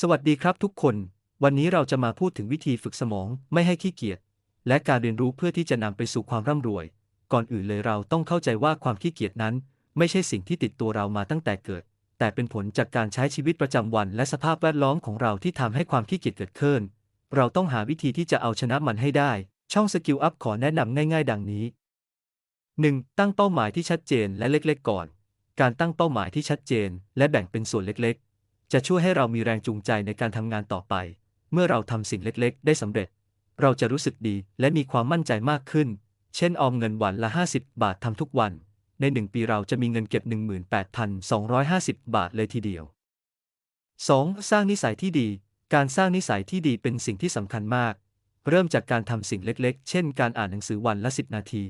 สวัสดีครับทุกคน วันนี้เราจะมาพูดถึงวิธีฝึกสมองไม่ให้ขี้เกียจและการเรียนรู้เพื่อที่จะนำไปสู่ความร่ำรวย ก่อนอื่นเลยเราต้องเข้าใจว่าความขี้เกียจนั้น ไม่ใช่สิ่งที่ติดตัวเรามาตั้งแต่เกิด แต่เป็นผลจากการใช้ชีวิตประจำวัน และสภาพแวดล้อมของเราที่ทำให้ความขี้เกียจเกิดขึ้น เราต้องหาวิธีที่จะเอาชนะมันให้ได้ ช่องสกิลอัพขอแนะนำง่าย ๆ ดังนี้ 1. ตั้งเป้าหมายที่ชัดเจนและเล็ก ๆ ก่อน การตั้งเป้าหมายที่ชัดเจน และแบ่งเป็นส่วนเล็กๆ จะช่วยให้เรามีแรงจูงใจในการทำงานต่อไป เมื่อเราทำสิ่งเล็กๆ ได้สำเร็จ เราจะรู้สึกดีและมีความมั่นใจมากขึ้น เช่นออมเงินวันละ 50 บาททำทุกวัน ใน 1 ปีเราจะมีเงินเก็บ 18,250 บาทเลยทีเดียว 2. สร้างนิสัยที่ดี การสร้างนิสัยที่ดีเป็นสิ่งที่สำคัญมาก เริ่มจากการทำสิ่งเล็กๆ เช่น การอ่านหนังสือวันละ 10 นาที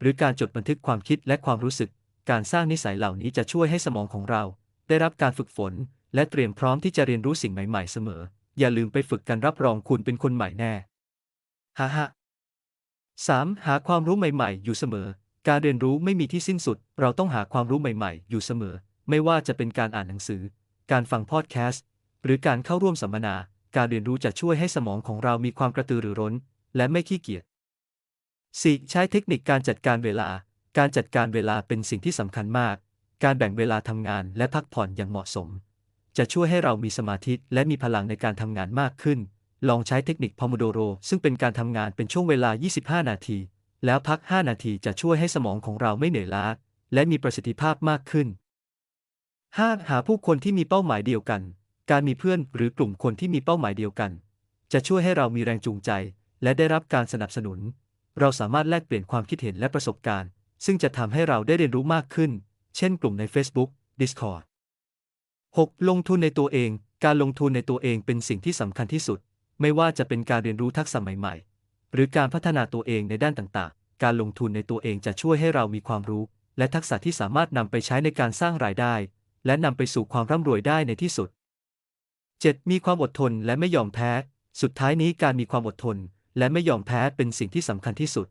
หรือการจดบันทึกความคิดและความรู้สึก การสร้างนิสัยเหล่านี้จะช่วยให้สมองของเรา ได้รับการฝึกฝน และเตรียมพร้อมที่จะเรียนรู้สิ่งใหม่ๆเสมอ อย่าลืมไปฝึกกันรับรองคุณเป็นคนใหม่แน่ฮ่าฮ่า 3. หาความรู้ใหม่ๆ อยู่เสมอ การเรียนรู้ไม่มีที่สิ้นสุด เราต้องหาความรู้ใหม่ๆ อยู่เสมอ ไม่ว่าจะเป็นการอ่านหนังสือ การฟังพอดแคสต์ หรือการเข้าร่วมสัมมนา การเรียนรู้จะช่วยให้สมองของเรามีความกระตือรือร้น และไม่ขี้เกียจ 4. ใช้เทคนิคการจัดการเวลา การจัดการเวลาเป็นสิ่งที่สำคัญมาก การแบ่งเวลาทำงานและพักผ่อนอย่างเหมาะสม จะช่วยให้เรามีสมาธิและมีพลังในการทำงานมากขึ้น ลองใช้เทคนิคพอมโดโร ซึ่งเป็นการทำงานเป็นช่วงเวลา 25 นาที แล้วพัก 5 นาทีจะช่วยให้สมองของเราไม่เหนื่อยล้า และมีประสิทธิภาพมากขึ้น 5. หาผู้คนที่มีเป้าหมายเดียวกัน การมีเพื่อนหรือกลุ่มคนที่มีเป้าหมายเดียวกัน จะช่วยให้เรามีแรงจูงใจ และได้รับการสนับสนุน เราสามารถแลกเปลี่ยนความคิดเห็นและประสบการณ์ ซึ่งจะทำให้เราได้เรียนรู้มากขึ้น เช่น กลุ่มใน Facebook Discord 6. ลงทุนในตัวเอง การลงทุนในตัวเองเป็นสิ่งที่สำคัญที่สุด ไม่ว่าจะเป็นการเรียนรู้ทักษะใหม่ๆ หรือการพัฒนาตัวเองในด้านต่างๆ การลงทุนในตัวเองจะช่วยให้เรามีความรู้ และทักษะที่สามารถนำไปใช้ในการสร้างรายได้ และนำไปสู่ความร่ำรวยได้ในที่สุด 7. มีความอดทนและไม่ยอมแพ้ สุดท้ายนี้การมีความอดทน และไม่ยอมแพ้เป็นสิ่งที่สำคัญที่สุด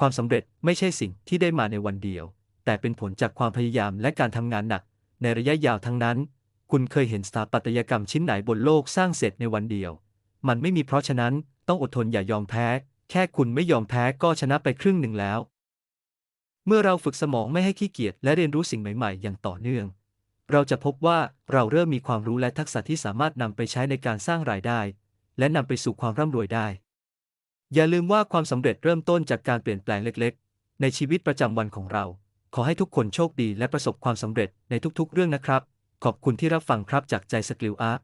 ความสำเร็จไม่ใช่สิ่งที่ได้มาในวันเดียว แต่เป็นผลจากความพยายามและการทำงานหนัก ในระยะยาวทั้งนั้น คุณเคยเห็นสถาปัตยกรรมชิ้นไหนบนโลกสร้างเสร็จในวันเดียว มันไม่มีเพราะฉะนั้นต้องอดทนอย่ายอมแพ้ แค่คุณไม่ยอมแพ้ก็ชนะไปครึ่งหนึ่งแล้ว เมื่อเราฝึกสมองไม่ให้ขี้เกียจและเรียนรู้สิ่งใหม่ๆ อย่างต่อเนื่อง เราจะพบว่าเราเริ่มมีความรู้และทักษะที่สามารถนำไปใช้ในการสร้างรายได้ และนำไปสู่ความร่ำรวยได้ อย่าลืมว่าความสำเร็จเริ่มต้นจากการเปลี่ยนแปลงเล็ก ๆ ในชีวิตประจำวันของเรา ขอให้ทุกคนโชคดีและประสบความสำเร็จในทุกๆ เรื่องนะครับ ขอบคุณที่รับฟังครับจากใจสกิลอาร์